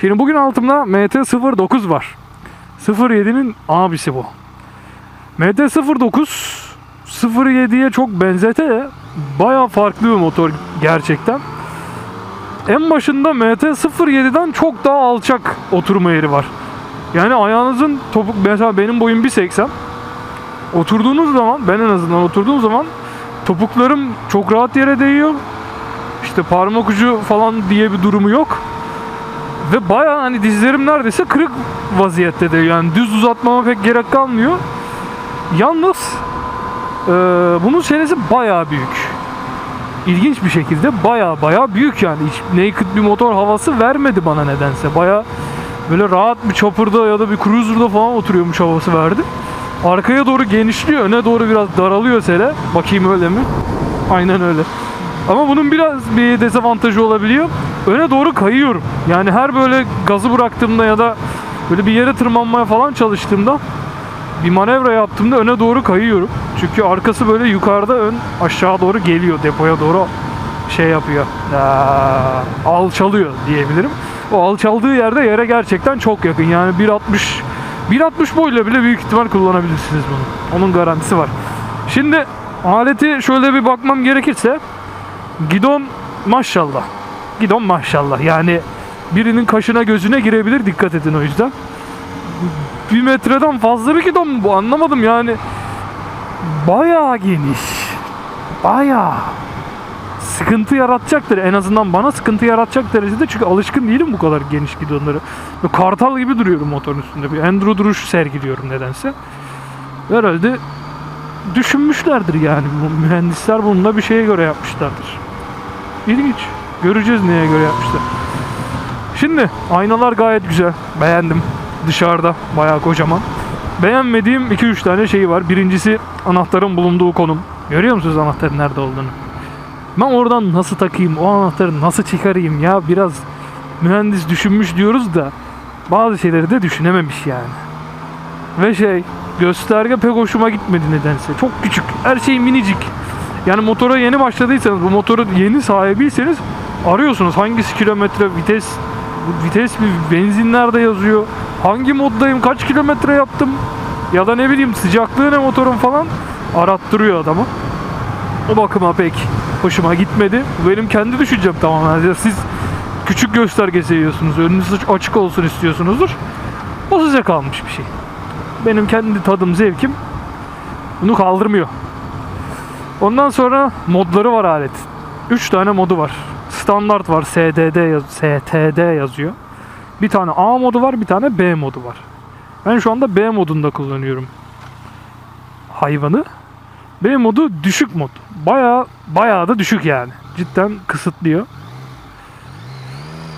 Şimdi bugün altımda MT-09 var. 07'nin abisi bu. MT-09 07'ye çok benzete de baya farklı bir motor gerçekten. En başında MT-07'den çok daha alçak oturma yeri var. Yani ayağınızın topuk mesela benim boyum 1.80. Oturduğunuz zaman ben en azından oturduğum zaman topuklarım çok rahat yere değiyor. İşte parmak ucu falan diye bir durumu yok. Ve baya hani dizlerim neredeyse kırık vaziyette de yani düz uzatmama pek gerek kalmıyor. Yalnız eee, bunun çenesi baya büyük. İlginç bir şekilde baya baya büyük yani. Hiç naked bir motor havası vermedi bana nedense. Baya böyle rahat bir chopper'da ya da bir cruiser'da falan oturuyormuş havası verdi. Arkaya doğru genişliyor, öne doğru biraz daralıyor sele. Bakayım öyle mi? Aynen öyle. Ama bunun biraz bir dezavantajı olabiliyor. Öne doğru kayıyorum. Yani her böyle gazı bıraktığımda ya da böyle bir yere tırmanmaya falan çalıştığımda bir manevra yaptığımda öne doğru kayıyorum. Çünkü arkası böyle yukarıda ön aşağı doğru geliyor. Depoya doğru şey yapıyor. Aa, alçalıyor diyebilirim. O alçaldığı yerde yere gerçekten çok yakın. Yani 1.60 1.60 boyla bile büyük ihtimal kullanabilirsiniz bunu. Onun garantisi var. Şimdi aleti şöyle bir bakmam gerekirse Gidon maşallah. Gidon maşallah. Yani birinin kaşına gözüne girebilir. Dikkat edin o yüzden. Bir metreden fazla bir gidon bu? Anlamadım yani. Bayağı geniş. Bayağı. Sıkıntı yaratacaktır. En azından bana sıkıntı yaratacak derecede. Çünkü alışkın değilim bu kadar geniş gidonları. Böyle kartal gibi duruyorum motorun üstünde. Bir Enduro duruş sergiliyorum nedense. Herhalde düşünmüşlerdir yani. Mühendisler bununla bir şeye göre yapmışlardır. İlginç. Göreceğiz neye göre yapmışlar. Şimdi aynalar gayet güzel. Beğendim. Dışarıda bayağı kocaman. Beğenmediğim 2-3 tane şey var. Birincisi anahtarın bulunduğu konum. Görüyor musunuz anahtarın nerede olduğunu? Ben oradan nasıl takayım? O anahtarı nasıl çıkarayım ya? Biraz mühendis düşünmüş diyoruz da bazı şeyleri de düşünememiş yani. Ve şey gösterge pek hoşuma gitmedi nedense. Çok küçük. Her şey minicik. Yani motora yeni başladıysanız, bu motoru yeni sahibiyseniz arıyorsunuz. Hangisi kilometre vites vites mi benzin nerede yazıyor? Hangi moddayım kaç kilometre yaptım? Ya da ne bileyim sıcaklığı ne motorun falan arattırıyor adamı. O bakıma pek hoşuma gitmedi. Benim kendi düşüncem tamamen. Ya siz küçük gösterge seviyorsunuz önünüz açık olsun istiyorsunuzdur. O size kalmış bir şey. Benim kendi tadım zevkim bunu kaldırmıyor Ondan sonra modları var alet. 3 tane modu var. Standart var. SDD yaz STD yazıyor. Bir tane A modu var, bir tane B modu var. Ben şu anda B modunda kullanıyorum. Hayvanı. B modu düşük mod. Baya baya da düşük yani. Cidden kısıtlıyor.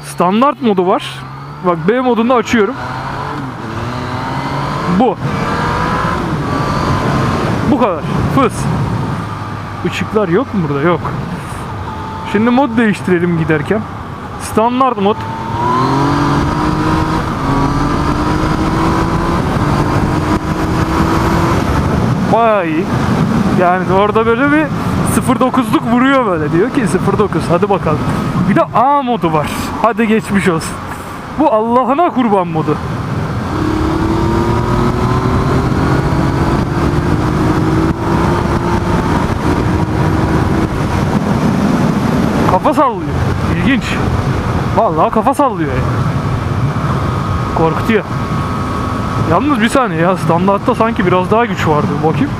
Standart modu var. Bak B modunda açıyorum. Bu. Bu kadar. Fıs. Işıklar yok mu burada? Yok. Şimdi mod değiştirelim giderken. Standart mod. Bayağı iyi. Yani orada böyle bir 09'luk vuruyor böyle. Diyor ki 09 hadi bakalım. Bir de A modu var. Hadi geçmiş olsun. Bu Allah'ına kurban modu. Kafa sallıyor. İlginç. Vallahi kafa sallıyor yani. Korkutuyor. Yalnız bir saniye ya standartta sanki biraz daha güç vardı. Bakayım.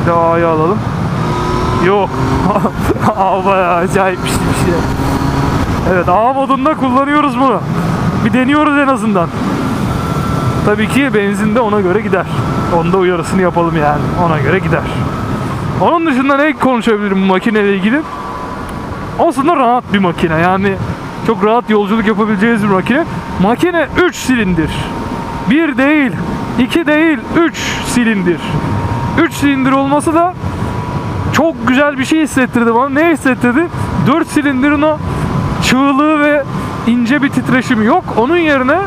Bir de A'yı alalım. Yok. A bayağı acayip bir şey. Evet A modunda kullanıyoruz bunu. Bir deniyoruz en azından. Tabii ki benzin de ona göre gider. Onda uyarısını yapalım yani. Ona göre gider. Onun dışında ne konuşabilirim bu makineyle ilgili? Aslında rahat bir makine. Yani çok rahat yolculuk yapabileceğiniz bir makine. Makine 3 silindir. 1 değil, 2 değil, 3 silindir. 3 silindir olması da çok güzel bir şey hissettirdi bana. Ne hissettirdi? 4 silindirin o çığlığı ve ince bir titreşimi yok. Onun yerine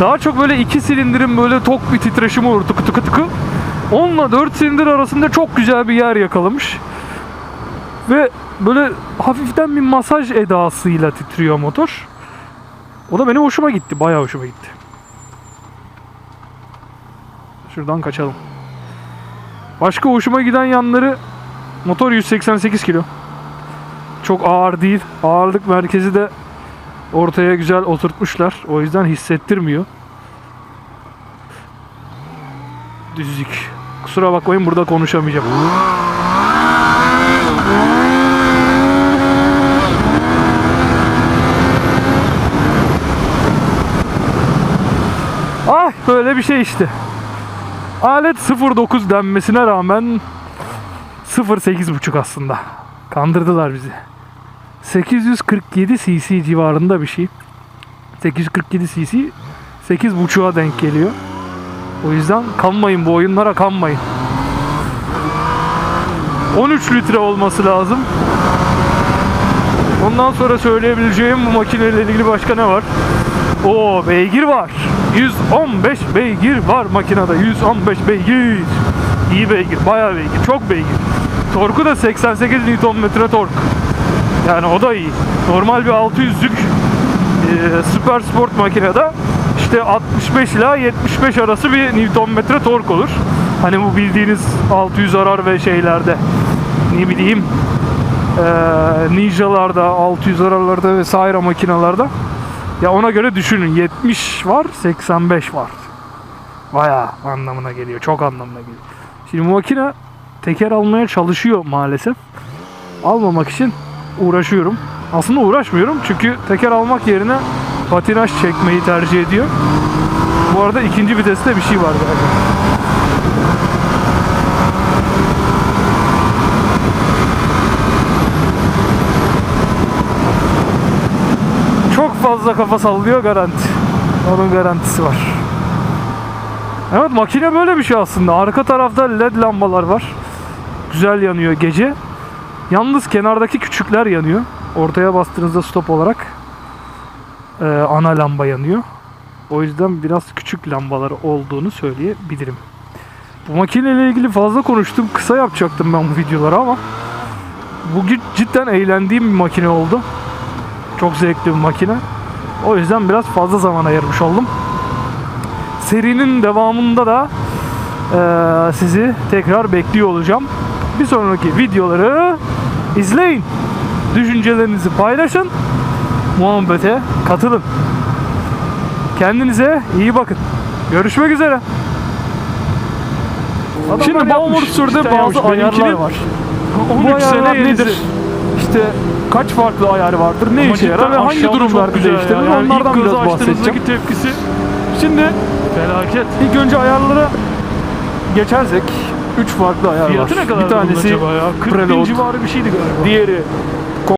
daha çok böyle iki silindirin böyle tok bir titreşimi olur tıkı tıkı tıkı. Onunla 4 silindir arasında çok güzel bir yer yakalamış. Ve böyle hafiften bir masaj edasıyla titriyor motor. O da benim hoşuma gitti. Bayağı hoşuma gitti. Şuradan kaçalım. Başka hoşuma giden yanları motor 188 kilo. Çok ağır değil. Ağırlık merkezi de ortaya güzel oturtmuşlar. O yüzden hissettirmiyor. Düzlük. Kusura bakmayın burada konuşamayacağım. Ah böyle bir şey işte. Alet 09 denmesine rağmen 0.8.5 aslında. Kandırdılar bizi. 847 cc civarında bir şey. 847 cc 8.5'a denk geliyor. O yüzden kanmayın bu oyunlara kanmayın. 13 litre olması lazım. Ondan sonra söyleyebileceğim bu makineyle ilgili başka ne var? O beygir var. 115 beygir var makinede. 115 beygir. İyi beygir, bayağı beygir, çok beygir. Torku da 88 Nm tork. Yani o da iyi. Normal bir 600'lük e, süper sport makinede işte 65 ila 75 arası bir Nm tork olur. Hani bu bildiğiniz 600 arar ve şeylerde ne bileyim e, Ninja'larda, 600 ararlarda vesaire makinalarda ya ona göre düşünün 70 var 85 var. Bayağı anlamına geliyor. Çok anlamına geliyor. Şimdi bu makine teker almaya çalışıyor maalesef. Almamak için uğraşıyorum. Aslında uğraşmıyorum çünkü teker almak yerine patinaj çekmeyi tercih ediyor. Bu arada ikinci viteste bir şey var galiba. Çok fazla kafa sallıyor garanti. Onun garantisi var. Evet makine böyle bir şey aslında. Arka tarafta led lambalar var. Güzel yanıyor gece. Yalnız kenardaki küçükler yanıyor. Ortaya bastığınızda stop olarak e, ana lamba yanıyor. O yüzden biraz küçük lambaları olduğunu söyleyebilirim. Bu makineyle ilgili fazla konuştum. Kısa yapacaktım ben bu videoları ama bugün cidden eğlendiğim bir makine oldu. Çok zevkli bir makine. O yüzden biraz fazla zaman ayırmış oldum. Serinin devamında da eee, sizi tekrar bekliyor olacağım. Bir sonraki videoları izleyin. Düşüncelerinizi paylaşın. Muhabbete katılın. Kendinize iyi bakın. Görüşmek üzere. Şimdi Baumorstur'da bazı ayarlar var. Bu ayarlar nedir? İşte kaç farklı ayar vardır, ne işe yarar ve hangi durumlarda değiştirilir onlardan biraz bahsedeceğim. tepkisi Şimdi felaket. ilk önce ayarlara geçersek 3 farklı ayar Fiyatı var. ne kadar bir tanesi acaba ya? 40 bin civarı bir şeydi galiba. diğeri